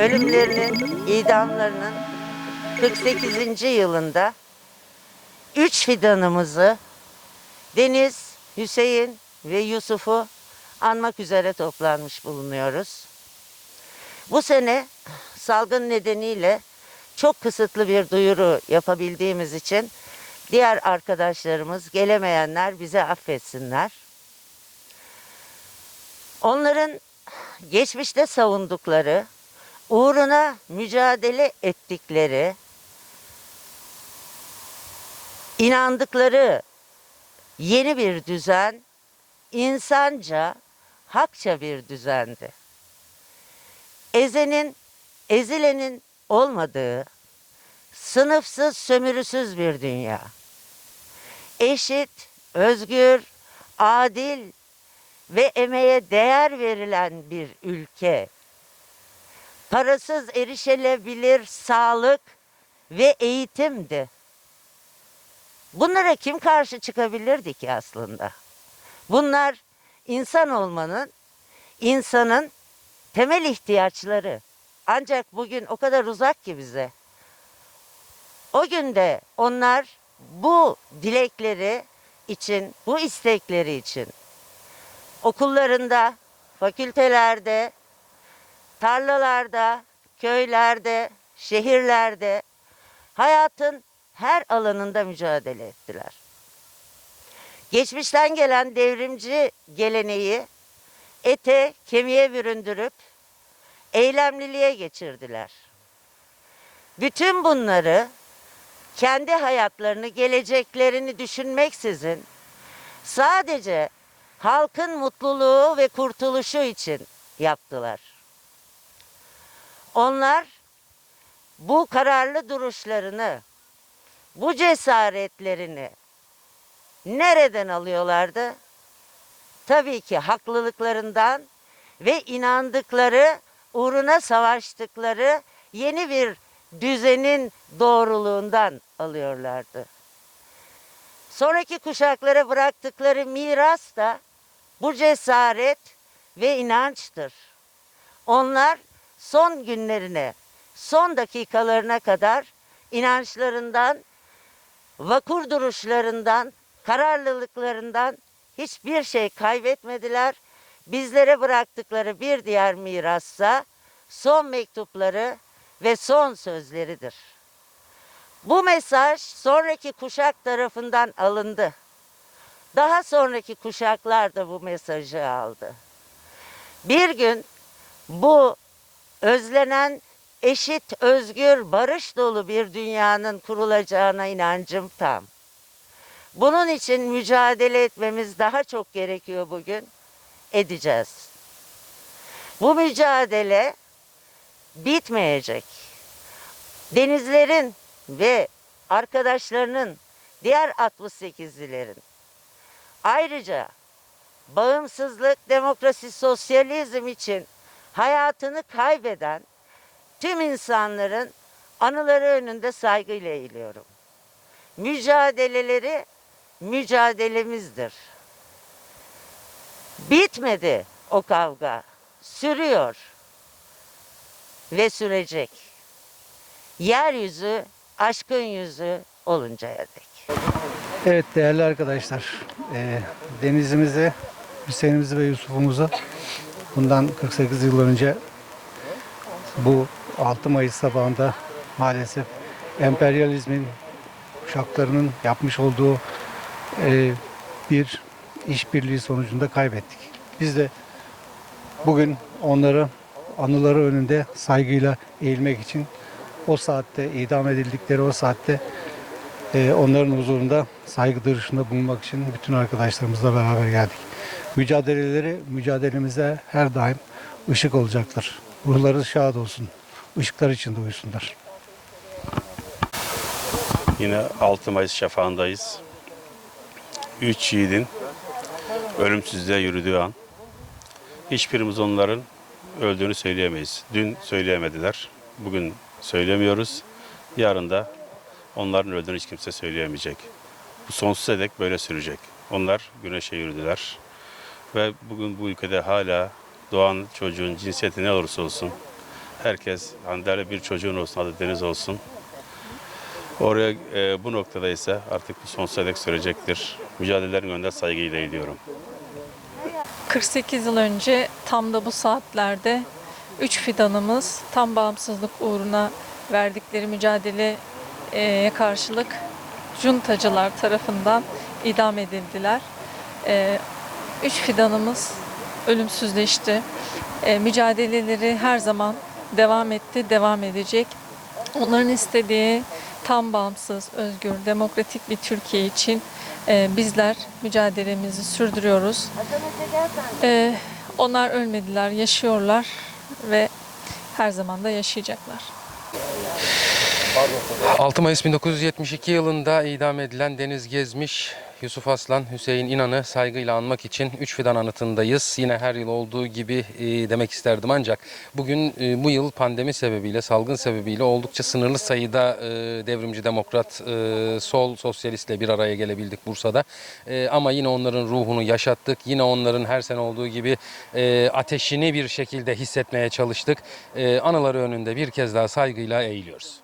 ölümlerinin, idamlarının 48. yılında üç fidanımızı Deniz, Hüseyin ve Yusuf'u anmak üzere toplanmış bulunuyoruz. Bu sene salgın nedeniyle çok kısıtlı bir duyuru yapabildiğimiz için diğer arkadaşlarımız gelemeyenler bize affetsinler. Onların geçmişte savundukları, uğruna mücadele ettikleri, inandıkları yeni bir düzen, insanca, hakça bir düzendi. Ezenin, ezilenin olmadığı, sınıfsız, sömürüsüz bir dünya. Eşit, özgür, adil ve emeğe değer verilen bir ülke. Parasız erişilebilir sağlık ve eğitimdi. Bunlara kim karşı çıkabilirdi ki aslında? Bunlar insan olmanın, insanın temel ihtiyaçları. Ancak bugün o kadar uzak ki bize. O günde onlar bu dilekleri için, bu istekleri için okullarında, fakültelerde, tarlalarda, köylerde, şehirlerde hayatın her alanında mücadele ettiler. Geçmişten gelen devrimci geleneği ete, kemiğe büründürüp eylemliliğe geçirdiler. Bütün bunları kendi hayatlarını, geleceklerini düşünmeksizin sadece halkın mutluluğu ve kurtuluşu için yaptılar. Onlar bu kararlı duruşlarını, bu cesaretlerini nereden alıyorlardı? Tabii ki haklılıklarından ve inandıkları, uğruna savaştıkları yeni bir düzenin doğruluğundan alıyorlardı. Sonraki kuşaklara bıraktıkları miras da bu cesaret ve inançtır. Onlar son günlerine, son dakikalarına kadar inançlarından, vakur duruşlarından, kararlılıklarından hiçbir şey kaybetmediler. Bizlere bıraktıkları bir diğer mirassa son mektupları ve son sözleridir. Bu mesaj sonraki kuşak tarafından alındı. Daha sonraki kuşaklar da bu mesajı aldı. Bir gün bu özlenen eşit, özgür, barış dolu bir dünyanın kurulacağına inancım tam. Bunun için mücadele etmemiz daha çok gerekiyor bugün. Edeceğiz. Bu mücadele bitmeyecek. Denizlerin ve arkadaşlarının diğer 68'lilerin ayrıca bağımsızlık, demokrasi, sosyalizm için hayatını kaybeden tüm insanların anıları önünde saygıyla eğiliyorum. Mücadeleleri mücadelemizdir. Bitmedi o kavga. Sürüyor ve sürecek. Yeryüzü aşkın yüzü oluncaya dek. Evet değerli arkadaşlar, e, denizimize, Hüseyin'imize ve Yusuf'umuza bundan 48 yıl önce bu 6 Mayıs sabahında maalesef emperyalizmin kuşaklarının yapmış olduğu e, bir işbirliği sonucunda kaybettik. Biz de bugün onları anıları önünde saygıyla eğilmek için o saatte idam edildikleri o saatte e, onların huzurunda saygı duruşunda bulunmak için bütün arkadaşlarımızla beraber geldik. Mücadeleleri mücadelemize her daim ışık olacaktır. Ruhları şad olsun. Işıklar içinde uyusunlar. Yine 6 Mayıs şafağındayız. Üç yiğidin ölümsüzlüğe yürüdüğü an. Hiçbirimiz onların öldüğünü söyleyemeyiz. Dün söyleyemediler. Bugün söylemiyoruz. Yarın da onların öldüğünü hiç kimse söyleyemeyecek. Bu sonsuza dek böyle sürecek. Onlar güneşe yürüdüler. Ve bugün bu ülkede hala doğan çocuğun cinsiyeti ne olursa olsun herkes hani bir çocuğun olsun adı Deniz olsun. Oraya e, bu noktada ise artık bu sonsuza dek sürecektir. Mücadelelerin önünde saygıyla eğiliyorum. 48 yıl önce tam da bu saatlerde üç fidanımız tam bağımsızlık uğruna verdikleri mücadeleye karşılık juntacılar tarafından idam edildiler. Ee, Üç fidanımız ölümsüzleşti. Ee, Mücadeleleri her zaman devam etti, devam edecek. Onların istediği tam bağımsız, özgür, demokratik bir Türkiye için e, bizler mücadelemizi sürdürüyoruz. Ee, onlar ölmediler, yaşıyorlar ve her zaman da yaşayacaklar. 6 Mayıs 1972 yılında idam edilen Deniz Gezmiş, Yusuf Aslan, Hüseyin İnan'ı saygıyla anmak için Üç Fidan anıtındayız. Yine her yıl olduğu gibi e, demek isterdim ancak bugün e, bu yıl pandemi sebebiyle, salgın sebebiyle oldukça sınırlı sayıda e, devrimci demokrat, e, sol sosyalistle bir araya gelebildik Bursa'da. E, ama yine onların ruhunu yaşattık. Yine onların her sene olduğu gibi e, ateşini bir şekilde hissetmeye çalıştık. E, anıları önünde bir kez daha saygıyla eğiliyoruz.